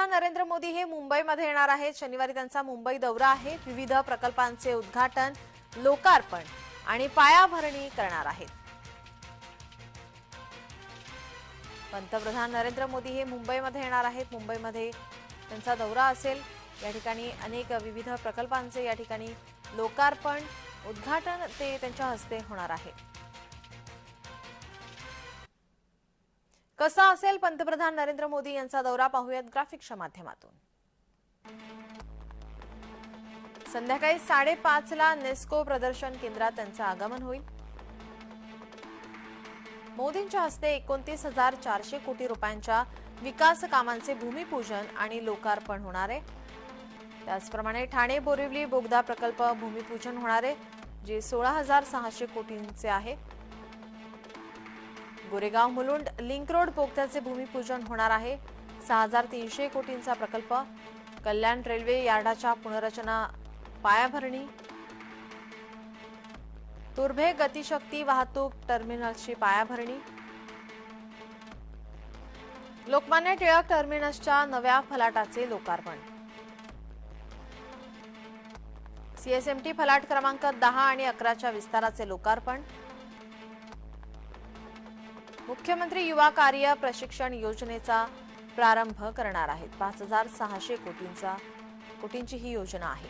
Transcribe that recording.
पंतप्रधान नरेंद्र मोदी हे मुंबईमध्ये येणार आहेत. शनिवारी त्यांचा मुंबई दौरा आहे. विविध प्रकल्पांचे उद्घाटन लोकार्पण आणि पायाभरणी करणार आहेत. पंतप्रधान नरेंद्र मोदी हे मुंबईमध्ये येणार आहेत. मुंबईमध्ये त्यांचा दौरा असेल. या ठिकाणी अनेक विविध प्रकल्पांचे या ठिकाणी लोकार्पण उद्घाटन ते त्यांच्या हस्ते होणार आहे. कसा असेल पंतप्रधान नरेंद्र मोदी यांचा दौरा पाहूयात ग्राफिक्सच्या माध्यमातून. संध्याकाळी साडेपाच ला नेस्को प्रदर्शन केंद्रात त्यांचं आगमन होईल. मोदींच्या हस्ते एकोणतीस हजार चारशे कोटी रुपयांच्या विकास कामांचे भूमिपूजन आणि लोकार्पण होणार आहे. त्याचप्रमाणे ठाणे बोरिवली बोगदा प्रकल्प भूमिपूजन होणार आहे जे सोळा हजार सहाशे कोटींचे आहे. गोरेगाव मुलुंड लिंक रोड बोगद्याचे भूमिपूजन होणार आहे. सहा हजार तीनशे कोटींचा प्रकल्प कल्याण रेल्वे यार्डाच्या पुनर्रचना पायाभरणी. तुर्भे गतिशक्ती वाहतूक टर्मिनल्सची पायाभरणी. लोकमान्य टिळक टर्मिनसच्या नव्या फलाटाचे लोकार्पण. सीएसएमटी फलाट क्रमांक दहा आणि अकराच्या विस्ताराचे लोकार्पण. मुख्यमंत्री युवा कार्य प्रशिक्षण योजनेचा प्रारंभ करणार आहेत. पाच हजार सहाशे कोटींचा कोटींची ही योजना आहे.